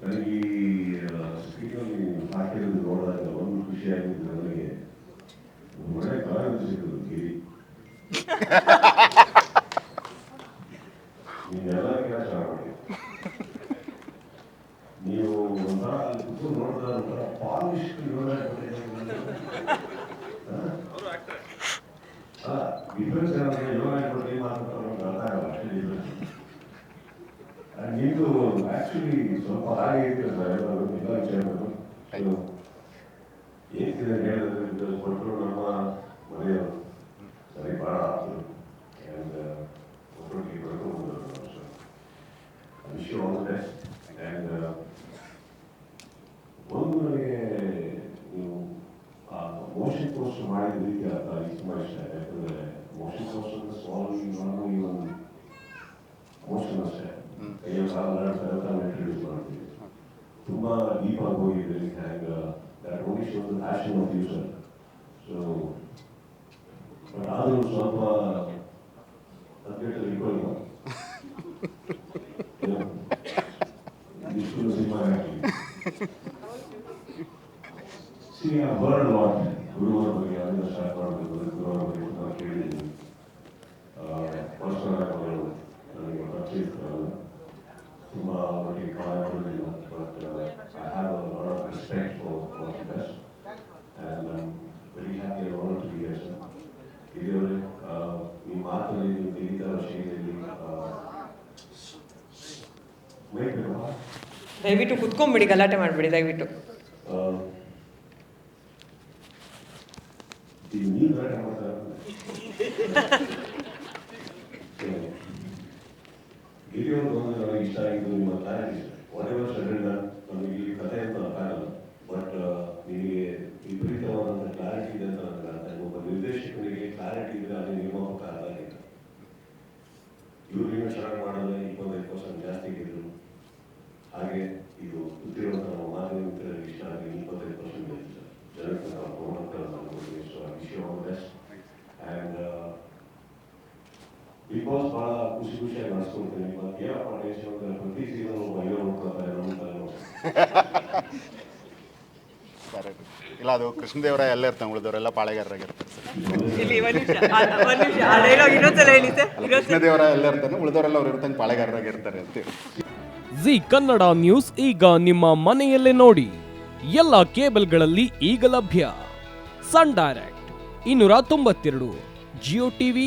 ನನಗೆ ಈ ಹಾಕಿರೋದು ನೋಡಿದಾಗ ಒಂದು ಖುಷಿಯಾಗಿದ್ದು ನನಗೆ. ಒಳ್ಳೆ ಕಾಲೇಜ್ ಸಿಕ್ಕಿದ್ರು ಗಿರಿ ನೀವೆಲ್ಲ ಕೆಲಸ ನೀವು ಒಂಥರ ಅಲ್ಲಿ ಕೂತ್ಕೊಂಡು ನೋಡಿದ್ರೆ ಒಂಥರ ಪಾಲಿಶ್ ಅಲ್ಲ ಡಿಫ್ರೆನ್ಸ್ ಏನಂದ್ರೆ ಯೋಗ ನಮ್ಗೆ ಅರ್ಥ ಆಗಲ್ಲ ಅಷ್ಟೇ ಡಿಫ್ರೆನ್ಸ್ ನಿಂದು ಆಕ್ಚುಲಿ ಸ್ವಲ್ಪ ಹಾಗೆ ಎಲ್ಲರೂ ಎಲ್ಲ ವಿಚಾರಗಳು. ಏನಿದೆ ಹೇಳಿದ್ರೆ ಕೊಟ್ಟರು ನಮ್ಮ ಮನೆಯವರು. ಸರಿ ಭಾಳ ಆಯ್ತು ಆ್ಯಂಡ್ ಒಬ್ಬರಿಗೆ ಸರ್ ವಿಷಯ ಆಲ್ ಆ್ಯಂಡ್ ಒಂದು ನನಗೆ ನೀವು ಆ ಮೋಷನ್ ಕೋರ್ಸ್ ಮಾಡಿದ ರೀತಿ ಅರ್ಥ ಇಷ್ಟ ಯಾಕಂದರೆ ಮೋಷನ್ ಕೋರ್ಸ್ ಅಂದರೆ ಸಾಲ್ವ್ ಈ ಒಂದು ಆಡ್ತಾರೆ ತಾವು ಇಂಟ್ರಡ್ಯೂಸ್ ತುಂಬ ಡೀಪ್ ಆಗಿ ಹೋಗಿದೆ, hang that only shows passion of future so ಆದರೂ ಸ್ವಲ್ಪ ಸಬ್ಜೆಕ್ಟ್ ಇಟ್ಕೊಳ್ಳಿ ಇಷ್ಟು ಸಿನಿಮಾ ಲಾಟ್ ಗುರುವರ ಬಗ್ಗೆ ಅದನ್ನ ಸ್ಟಾರ್ಟ್ ಮಾಡಬೇಕು ಗುರುವರ ಬಗ್ಗೆ ನಾವು ಕೇಳಿದ್ದೀವಿ ಪರ್ಸನಲ್ ಆಗಿ ಅವರು ನನಗೆ ಪರಿಚಯ ಇರ್ತಾರಲ್ಲ ತುಂಬ ಅವರಿಗೆ ಕಾಲ but I have a lot of respect for what best and I very happy all to sir ಇದರಲ್ಲಿ ಈ ಮಾತಲ್ಲಿ ನೀವು ತೆಗಿತಾ ಶೈಲಿಯಲ್ಲಿ ದಯವಿಟ್ಟು ಕುತ್ಕೊಂಡ್ಬಿಡಿ ಗಲಾಟೆ ಮಾಡಬೇಡಿ ದಯವಿಟ್ಟು. ನೀವು ಗಲಾಟೆ ಮಾಡ್ತಾರೆ ಗಿರಿಯವರು ಒಂದು ನನಗೆ ಇಷ್ಟ ಆಗಿದ್ದು ನಿಮ್ಮ ಕ್ಲಾರಿಟಿ ವಾಟ್ ಎವರ್ ನಮಗೆ ಈ ಕಥೆ ಅಂತ ಆಗಲ್ಲ ಬಟ್ ನಿಮಗೆ ವಿಪರೀತವಾದಂಥ ಕ್ಲಾರಿಟಿ ಇದೆ ಅಂತ ನನಗೆ ಅರ್ಥ ಒಬ್ಬ ನಿರ್ದೇಶಕನಿಗೆ ಕ್ಲಾರಿಟಿ ಇದ್ರೆ ಅಲ್ಲಿ ನಿರ್ಮಾಪಕ ಇವರು ಇವ್ರು ಇನ್ನೂ ಚೆನ್ನಾಗಿ ಮಾಡಿದ್ರೆ ಇಪ್ಪತ್ತೈದು ಪರ್ಸೆಂಟ್ ಜಾಸ್ತಿ ಗೆದ್ರು ಹಾಗೆ ಇದು ಗೊತ್ತಿರುವಂಥ ನಮ್ಮ ಮಾಧ್ಯಮ ಇಷ್ಟ ಆಗಿ ಇಪ್ಪತ್ತೈದು ಪರ್ಸೆಂಟ್ ಜನಕ್ಕೆ ನಾವು ಸೊ ವಿಷಯ all best and big boss ಭಾಳ ಖುಷಿ ಖುಷಿಯಾಗಿ ನಡೆಸ್ಕೊಳ್ತೀನಿ ಮತ್ತು ಏನಪ್ಪ ಟೇಸ್ಟ್ ಅಂದ್ರೆ ಪ್ರತಿ ಸೀಸನ್ ಒಬ್ಬ ಹೀರೋ ನೋಡ್ಕೊತಾರೆ ನಮ್ಮ ತಲೆನೋವು ಕರೆಕ್ಟ್ ಇಲ್ಲ ಅದು ಕೃಷ್ಣದೇವರ ಎಲ್ಲ ಇರ್ತಾನೆ ಉಳಿದವರೆಲ್ಲ ಪಾಳೆಗಾರರಾಗಿರ್ತಾರೆ ಸರ್ ಇಲ್ಲಿ ಒಂದು ನಿಮಿಷ ಆ- ಒಂದು ನಿಮಿಷ ಆ ಡೈಲಾಗ್ ಇನ್ನೊಂದ್ಸಲ ಹೇಳಿ ಸರ್ ಅಲ್ಲ ಇನ್ನೊಂದ್ಸಲ ಕೃಷ್ಣದೇವರಾಯ ಎಲ್ಲ ಇರ್ತಾನೆ ಉಳಿದವರೆಲ್ಲ ಅವ್ರು ಇರ್ತಾನೆ ಪಾಳೆಗಾರರಾಗಿರ್ತಾರೆ ಅಂತೇಳಿ ಜಿ ಕನ್ನಡ ನ್ಯೂಸ್ ಈಗ ನಿಮ್ಮ ಮನೆಯಲ್ಲೇ ನೋಡಿ. ಎಲ್ಲ ಕೇಬಲ್ಗಳಲ್ಲಿ ಈಗ ಲಭ್ಯ. ಸನ್ ಡೈರೆಕ್ಟ್ ಇನ್ನೂರ ತೊಂಬತ್ತೆರಡು ಜಿಯೋ ಟಿವಿ